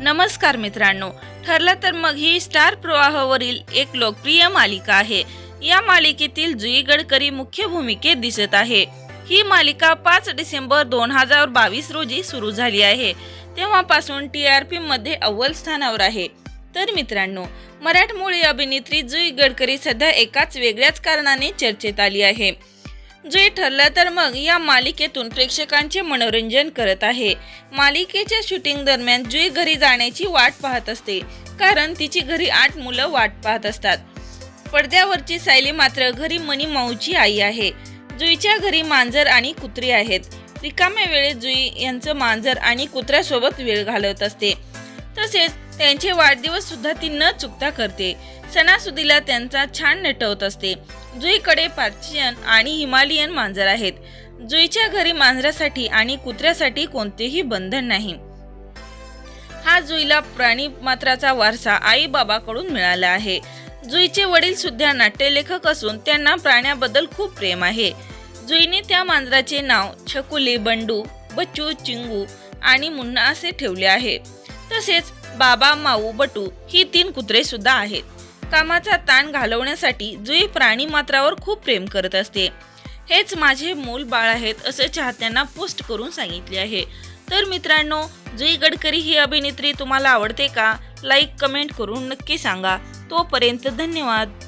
नमस्कार मित्रांनो ठरलं तर मग ही स्टार प्रवाहावरील एक लोकप्रिय मालिका आहे. या मालिकेतील जुई गडकरी मुख्य भूमिकेत दिसत आहे. ही मालिका पाच डिसेंबर दोन हजार बावीस रोजी सुरू झाली आहे. तेव्हापासून टी आर पी मध्ये अव्वल स्थानावर आहे. तर मित्रांनो मराठमोळी अभिनेत्री जुई गडकरी सध्या एकाच वेगळ्याच कारणाने चर्चेत आली आहे. जे ठरलं तर मग या मालिकेतून प्रेक्षकांचे मनोरंजन करत आहे. मालिकेच्या शूटिंग दरम्यान जुई घरी जाण्याची वाट पाहत असते कारण तिची घरी आठ मुलं वाट पाहत असतात. पडद्यावरची सायली मात्र घरी मनी माऊची आई आहे. जुईच्या घरी मांजर आणि कुत्री आहेत. रिकाम्या वेळेत जुई यांचं मांजर आणि कुत्र्यासोबत वेळ घालवत असते. तसेच त्यांचे वाढदिवस सुद्धा ती न चुकता करते. सणासुदीला त्यांचा छान नटवत असते. जुईकडे पार्शियन आणि हिमालयन मांजर आहेत. जुईच्या घरी मांजरासाठी आणि कुत्र्यासाठी कोणतेही बंधन नाही. हा जुईला प्राणी मात्राचा वारसा आई बाबाकडून मिळाला आहे. जुईचे वडील सुद्धा नाट्यलेखक असून त्यांना प्राण्याबद्दल खूप प्रेम आहे. जुईने त्या मांजराचे नाव छकुले बंडू बच्चू चिंगू आणि मुन्ना असे ठेवले आहे. तसेच बाबा माऊ बटू ही तीन कुत्रे सुद्धा आहेत. कामाचा ताण घालवण्यासाठी जुई प्राणी मात्रावर खूप प्रेम करत असते. हेच माझे मूल बाळ आहेत असं चाहत्यांना पोस्ट करून सांगितले आहे. तर मित्रांनो जुई गडकरी ही अभिनेत्री तुम्हाला आवडते का? लाईक कमेंट करून नक्की सांगा. तोपर्यंत धन्यवाद.